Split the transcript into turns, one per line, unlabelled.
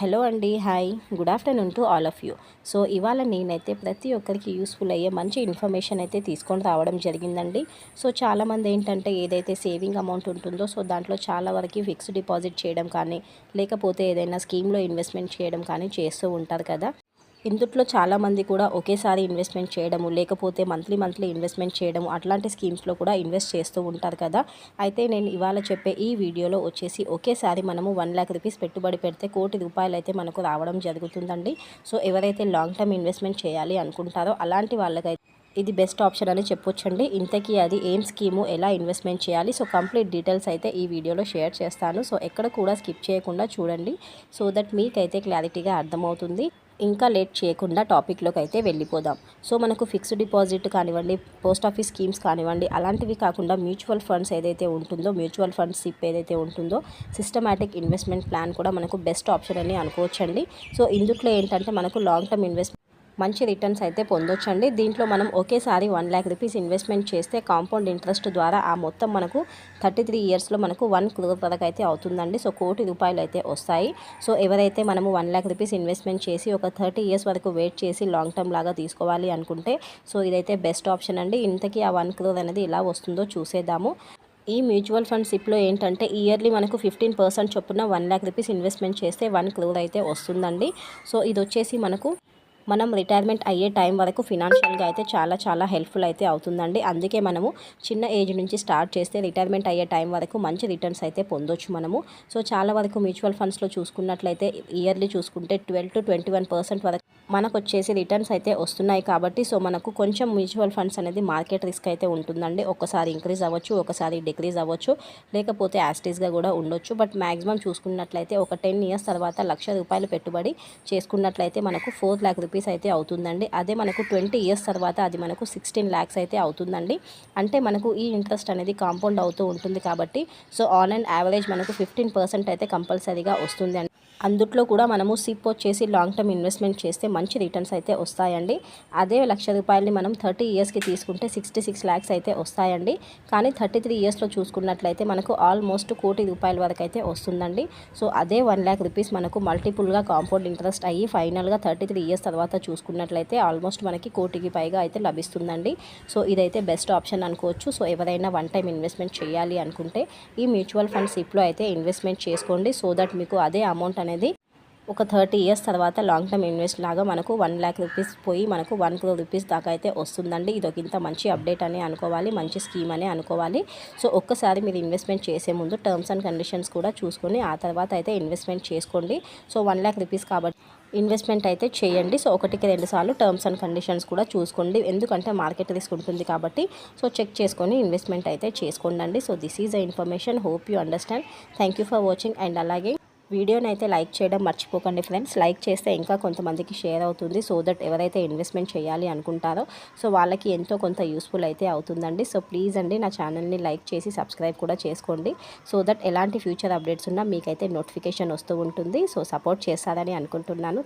Hello అండి hi. Good afternoon to all of you. So ఇవాళ నేనైతే ప్రతి ఒక్కరికి యూస్ఫుల్ అయ్యే మంచి ఇన్ఫర్మేషన్ అయితే తీసుకొని రావడం జరిగిందండి. సో చాలామంది ఏంటంటే ఏదైతే సేవింగ్ అమౌంట్ ఉంటుందో సో దాంట్లో చాలా వరకు ఫిక్స్డ్ డిపాజిట్ చేయడం కానీ లేకపోతే ఏదైనా స్కీమ్లో ఇన్వెస్ట్మెంట్ చేయడం కానీ చేస్తూ ఉంటారు కదా. ఇందుట్లో చాలామంది కూడా ఒకేసారి ఇన్వెస్ట్మెంట్ చేయడము లేకపోతే మంత్లీ మంత్లీ ఇన్వెస్ట్మెంట్ చేయడము అట్లాంటి స్కీమ్స్లో కూడా ఇన్వెస్ట్ చేస్తూ ఉంటారు కదా. అయితే నేను ఇవాళ చెప్పే ఈ వీడియోలో వచ్చేసి ఒకేసారి మనము వన్ ల్యాక్ రూపీస్ పెట్టుబడి పెడితే కోటి రూపాయలు అయితే మనకు రావడం జరుగుతుందండి. సో ఎవరైతే లాంగ్ టర్మ్ ఇన్వెస్ట్మెంట్ చేయాలి అనుకుంటారో అలాంటి వాళ్ళకైతే ఇది బెస్ట్ ఆప్షన్ అని చెప్పొచ్చండి. ఇంతకీ అది ఏం స్కీము ఎలా ఇన్వెస్ట్మెంట్ చేయాలి? సో కంప్లీట్ డీటెయిల్స్ అయితే ఈ వీడియోలో షేర్ చేస్తాను. సో ఎక్కడ కూడా స్కిప్ చేయకుండా చూడండి. సో దట్ మీకైతే క్లారిటీగా అర్థమవుతుంది. ఇంకా లేట్ చేయకుండా టాపిక్లోకి అయితే వెళ్ళిపోదాం. సో మనకు ఫిక్స్డ్ డిపాజిట్ కానివ్వండి పోస్ట్ ఆఫీస్ స్కీమ్స్ కానివ్వండి అలాంటివి కాకుండా మ్యూచువల్ ఫండ్స్ ఏదైతే ఉంటుందో మ్యూచువల్ ఫండ్స్ సిప్ ఏదైతే ఉంటుందో సిస్టమాటిక్ ఇన్వెస్ట్మెంట్ ప్లాన్ కూడా మనకు బెస్ట్ ఆప్షన్ అని అనుకోవచ్చండి. సో ఇందులో ఏంటంటే మనకు లాంగ్ టర్మ్ ఇన్వెస్ట్ మంచి రిటర్న్స్ అయితే పొందొచ్చండి. దీంట్లో మనం ఒకేసారి వన్ ల్యాక్ రూపీస్ ఇన్వెస్ట్మెంట్ చేస్తే కాంపౌండ్ ఇంట్రెస్ట్ ద్వారా ఆ మొత్తం మనకు థర్టీ త్రీ ఇయర్స్లో మనకు వన్ క్రోర్ వరకు అయితే అవుతుందండి. సో కోటి రూపాయలు అయితే వస్తాయి. సో ఎవరైతే మనము వన్ ల్యాక్ రూపీస్ ఇన్వెస్ట్మెంట్ చేసి ఒక థర్టీ ఇయర్స్ వరకు వెయిట్ చేసి లాంగ్ టర్మ్ లాగా తీసుకోవాలి అనుకుంటే సో ఇదైతే బెస్ట్ ఆప్షన్ అండి. ఇంతకీ ఆ వన్ క్రోర్ అనేది ఎలా వస్తుందో చూసేద్దాము. ఈ మ్యూచువల్ ఫండ్ సిప్లో ఏంటంటే ఇయర్లీ మనకు ఫిఫ్టీన్ పర్సెంట్ చొప్పున వన్ ల్యాక్ రూపీస్ ఇన్వెస్ట్మెంట్ చేస్తే వన్ క్రోర్ అయితే వస్తుందండి. సో ఇది వచ్చేసి మనకు మనం రిటైర్మెంట్ అయ్యే టైం వరకు ఫినాన్షియల్గా అయితే చాలా చాలా హెల్ప్ఫుల్ అయితే అవుతుందండి. అందుకే మనము చిన్న ఏజ్ నుంచి స్టార్ట్ చేస్తే రిటైర్మెంట్ అయ్యే టైం వరకు మంచి రిటర్న్స్ అయితే పొందొచ్చు మనము. సో చాలా వరకు మ్యూచువల్ ఫండ్స్లో చూసుకున్నట్లయితే ఇయర్లీ చూసుకుంటే twelve to twenty one percent వరకు మనకు వచ్చేసి రిటర్న్స్ అయితే వస్తున్నాయి కాబట్టి సో మనకు కొంచెం మ్యూచువల్ ఫండ్స్ అనేది మార్కెట్ రిస్క్ అయితే ఉంటుందండి. ఒకసారి ఇంక్రీజ్ అవ్వచ్చు ఒకసారి డిక్రీజ్ అవ్వచ్చు లేకపోతే యాస్టీస్గా కూడా ఉండొచ్చు. బట్ మ్యాక్సిమం చూసుకున్నట్లయితే ఒక టెన్ ఇయర్స్ తర్వాత లక్ష రూపాయలు పెట్టుబడి చేసుకున్నట్లయితే మనకు ఫోర్ ల్యాక్ రూపీస్ అయితే అవుతుందండి. అదే మనకు ట్వంటీ ఇయర్స్ తర్వాత అది మనకు సిక్స్టీన్ ల్యాక్స్ అయితే అవుతుందండి. అంటే మనకు ఈ ఇంట్రెస్ట్ అనేది కాంపౌండ్ అవుతూ ఉంటుంది కాబట్టి సో ఆన్ అండ్ యావరేజ్ మనకు ఫిఫ్టీన్ పర్సెంట్ అయితే కంపల్సరీగా వస్తుంది అందుట్లో కూడా మనము సిప్ వచ్చేసి లాంగ్ టర్మ్ ఇన్వెస్ట్మెంట్ చేస్తే మంచి రిటర్న్స్ అయితే వస్తాయండి. అదే లక్ష రూపాయలని మనం థర్టీ ఇయర్స్కి తీసుకుంటే సిక్స్టీ సిక్స్ ల్యాక్స్ అయితే వస్తాయండి. కానీ థర్టీ త్రీ ఇయర్స్లో చూసుకున్నట్లయితే మనకు ఆల్మోస్ట్ కోటి రూపాయల వరకు అయితే వస్తుందండి. సో అదే వన్ ల్యాక్ రూపీస్ మనకు మల్టిపుల్గా కాంపౌండ్ ఇంట్రెస్ట్ అయ్యి ఫైనల్గా థర్టీ త్రీ ఇయర్స్ తర్వాత చూసుకున్నట్లయితే ఆల్మోస్ట్ మనకి కోటికి పైగా అయితే లభిస్తుందండి. సో ఇదైతే బెస్ట్ ఆప్షన్ అనుకోవచ్చు. సో ఎవరైనా వన్ టైం ఇన్వెస్ట్మెంట్ చేయాలి అనుకుంటే ఈ మ్యూచువల్ ఫండ్ సిప్లో అయితే ఇన్వెస్ట్మెంట్ చేసుకోండి. సో దట్ మీకు అదే అమౌంట్ అనేది ఒక థర్టీ ఇయర్స్ తర్వాత లాంగ్ టర్మ్ ఇన్వెస్ట్ లాగా మనకు వన్ ల్యాక్ రూపీస్ పోయి మనకు వన్ క్రోర్ రూపీస్ దాకా అయితే వస్తుందండి. ఇది ఒక ఇంత మంచి అప్డేట్ అని అనుకోవాలి మంచి స్కీమ్ అని అనుకోవాలి. సో ఒక్కసారి మీరు ఇన్వెస్ట్మెంట్ చేసే ముందు టర్మ్స్ అండ్ కండిషన్స్ కూడా చూసుకొని ఆ తర్వాత అయితే ఇన్వెస్ట్మెంట్ చేసుకోండి. సో వన్ ల్యాక్ రూపీస్ కాబట్టి ఇన్వెస్ట్మెంట్ అయితే చేయండి. సో ఒకటికి రెండు సార్లు టర్మ్స్ అండ్ కండిషన్స్ కూడా చూసుకోండి. ఎందుకంటే మార్కెట్ రిస్క్ ఉంటుంది కాబట్టి సో చెక్ చేసుకొని ఇన్వెస్ట్మెంట్ అయితే చేసుకోండి so this is a information. Hope you understand. Thank you for watching and అలాగే వీడియోని అయితే లైక్ చేయడం మర్చిపోకండి ఫ్రెండ్స్. లైక్ చేస్తే ఇంకా కొంతమందికి షేర్ అవుతుంది. సో దట్ ఎవరైతే ఇన్వెస్ట్మెంట్ చేయాలి అనుకుంటారో సో వాళ్ళకి ఎంతో కొంత యూస్ఫుల్ అయితే అవుతుందండి. సో ప్లీజ్ అండి నా ఛానల్ని లైక్ చేసి సబ్స్క్రైబ్ కూడా చేసుకోండి. సో దట్ ఎలాంటి ఫ్యూచర్ అప్డేట్స్ ఉన్నా మీకైతే నోటిఫికేషన్ వస్తూ ఉంటుంది. సో సపోర్ట్ చేస్తారని అనుకుంటున్నాను.